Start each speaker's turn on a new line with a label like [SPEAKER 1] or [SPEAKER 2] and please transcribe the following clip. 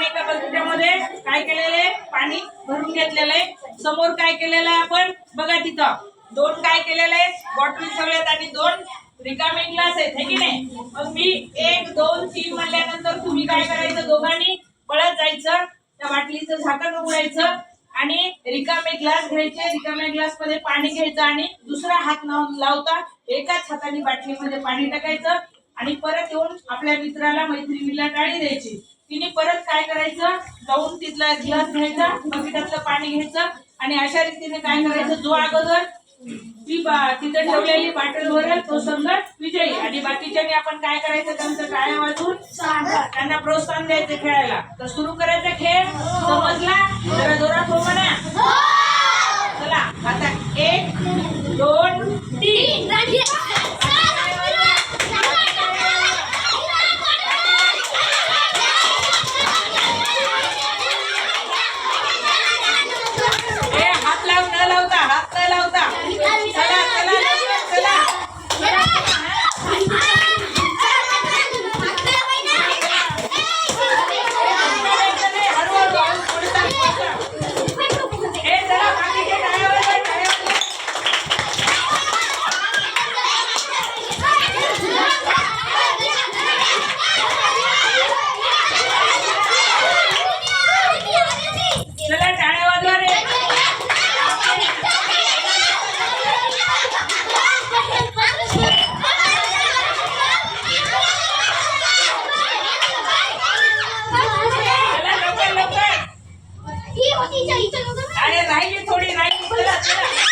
[SPEAKER 1] आपण एका बकेटामध्ये काय केलेलं? आहे पाणी भरून घेतलेलं. आहे समोर काय केलेलं आहे आपण? बघा तिथं. दोन काय केलेलं आहे बॉटल ठेवल्यात आणि दोन. रिकामे ग्लास आहेत हे की नाही? मग मी एक दोन तीन म्हणल्यानंतर तुम्ही काय करायचं दोघांनी? पळत जायचं. त्या बाटलीचं झाकण उघडायचं. आणि रिकामे ग्लास घ्यायचे. रिकाम्या ग्लासमध्ये पाणी घ्यायचं आणि दुसरा हात लावून लावता एकाच हाताने बाटलीमध्ये पाणी टाकायचं आणि परत येऊन आपल्या मित्राला मैत्रिणीला टाळी द्यायची. तिने परत काय करायचं? जाऊन तिथला ग्लास घ्यायचा बकेटातलं पाणी घ्यायचं आणि अशा रीतीने काय करायचं? जो अगोदर ती बा- तिथे ठेवलेली बाटल भरेल तो संघ विजयी. आणि बाकीच्यांनी आपण काय करायचं? त्यांचं टाळ्या वाजवून त्यांना प्रोत्साहन द्यायचं खेळायला. तर सुरू करायचा खेळ. समजला? अरे राहिली थोडी राहिली चला चला